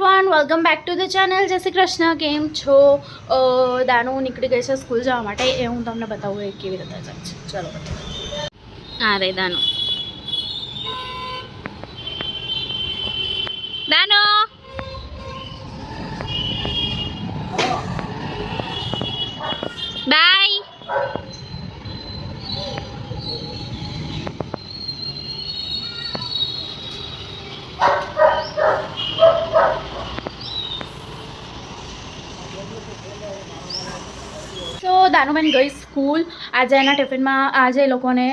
Everyone welcome back to the channel Jai Shri Krishna, કેમ છો? દાનુ નીકળી ગઈ છે સ્કૂલ જવા માટે. એ હું તમને બતાવું એ કેવી રીતે જાય છે. ચલો હા રે, દાનુ. દાનુ! બાય. સો દાનુબેન ગઈ સ્કૂલ આજે એના ટિફિનમાં આજે એ લોકોને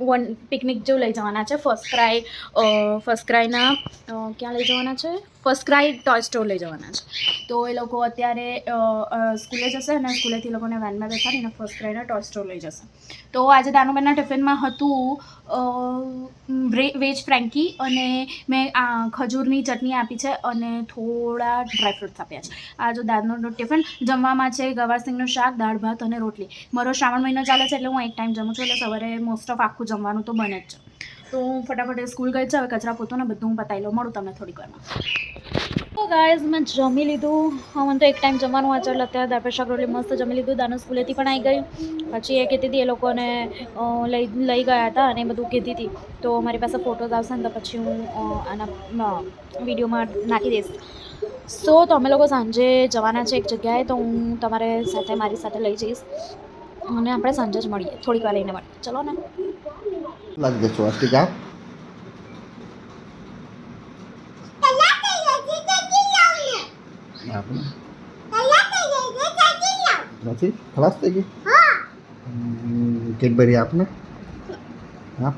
વન પિકનિક જેવું લઈ જવાના છે. ફર્સ્ટ ક્રાય ફર્સ્ટ ક્રાયના ક્યાં લઈ જવાના છે? ફર્સ્ટ ક્રાય ટોય સ્ટોર લઈ જવાના છે. તો એ લોકો અત્યારે સ્કૂલે જશે અને સ્કૂલેથી લોકોને વેનમાં બેસાડીને ફર્સ્ટ ક્રાયના ટોય સ્ટોર લઈ જશે. તો આજે દાનુબેનના ટિફિનમાં હતું વેજ ફ્રેન્કી અને મેં આ ખજૂરની ચટણી આપી છે અને થોડા ડ્રાયફ્રૂટ્સ આપ્યા છે. આ જો દાદનો ટિફિન જમવામાં છે, ગવારસિંગનું શાક, દાળ ભાત અને રોટલી. મારો શ્રાવણ મહિનો ચાલે છે એટલે હું એક ટાઈમ જમું છું એટલે સવારે મોસ્ટ ઓફ આખું જમવાનું તો બને જ છે. તો હું ફટાફટ સ્કૂલ ગઈ છે, હવે કચરા પોતો ને બધું હું પતાવી લઉં. મળું તમને થોડીક વારમાં. તો ગાઈઝ મેં જમી લીધું. મને તો એક ટાઈમ જમવાનું વાંચો એટલે અત્યારે દાળ, શાક મસ્ત જમી લીધું. દાનો સ્કૂલેથી પણ આવી ગઈ. પછી એ કહેતી હતી એ લોકોને લઈ લઈ ગયા હતા અને બધું કીધી હતી. તો મારી પાસે ફોટોઝ આવશે ને તો પછી હું આના વિડીયોમાં નાખી દઈશ. સો તો અમે લોકો સાંજે જવાના છે એક જગ્યાએ. તો હું તમારે સાથે, મારી સાથે લઈ જઈશ. અને આપણે સાંજે જ મળીએ થોડીક વાર લઈને મળીએ. ચલો ને. લાગી જશો સ્વાસ્તિકા નથી? ખલાસ થઈ ગઈ? કેડબરી આપને? હા.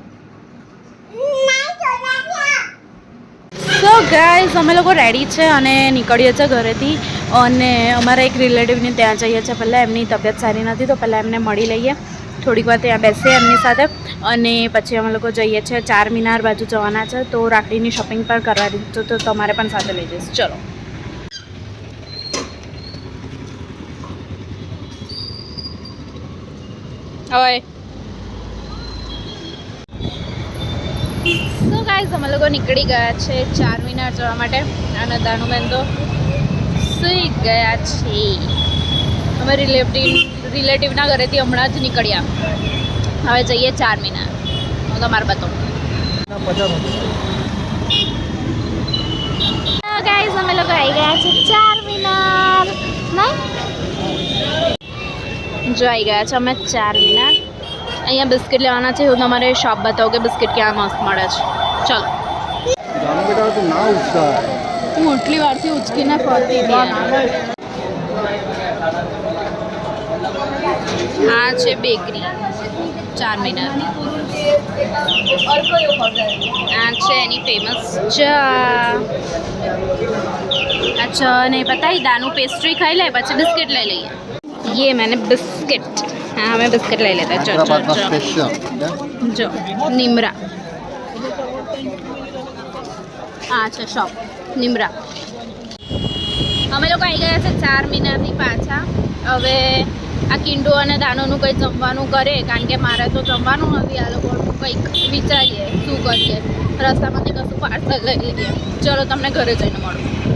સો ગાઈઝ અમે લોકો રેડી છે અને નીકળીએ છીએ ઘરેથી. અને અમારા એક રિલેટિવની ત્યાં જઈએ છીએ. પહેલાં એમની તબિયત સારી નથી, તો પહેલાં એમને મળી લઈએ. થોડીક વાર ત્યાં બેસીએ એમની સાથે અને પછી અમે લોકો જઈએ છીએ ચાર મિનાર બાજુ જવાના છે, તો રાખડીની શોપિંગ પણ કરવાની છે તો તમારે પણ સાથે લઈ જઈશ. ચલો. હવે. સો ગાઈઝ અમે લોકો નીકળી ગયા છે ચાર મિનાર જવા માટે. અને દાનુબેન તો સુઈ ગયા છે અમે રિલેટિવ રિલેટિવના ઘરેથી હમણાં જ નીકળ્યા. હવે જઈએ ચાર મિનાર હું તમારે બતાવું. ગાઈઝ અમે લોકો આવી ગયા છે ચાર મિનાર જો આવી ગયા છે અમે ચાર મિનાર અહીંયા બિસ્કિટ લેવાના છે. હું તમારે શોપ બતાવું કે બિસ્કિટ ક્યાં મસ્ત મળે છે. ચલો. ના હું એટલી વારથી ઉચકીને ફરતી આ છે બેકરી ચાર મિનાર આ છે એની ફેમસ ચા આ ચા નહીં પતા દાનું પેસ્ટ્રી ખાઈ લે પછી બિસ્કિટ લઈ લઈએ ये मैंने बिस्किट हाँ हमें बिस्किट ले लेते हैं चलो હૈદરાબાદના चलो સ્પેશિયલ જો નિમરા આ છે શોપ નિમરા. અમે લોકો આવી ગયા છે ચાર મહિનાથી પાછા. હવે આ કિંડો અને દાનોનું કંઈ જમવાનું કરે, કારણ કે મારે તો જમવાનું નથી. આ લોકો કંઈક વિચારીએ, શું કરીએ. રસ્તામાંથી કશું પાર્સલ લઈ લઈએ. ચલો તમને ઘરે જઈને મળું.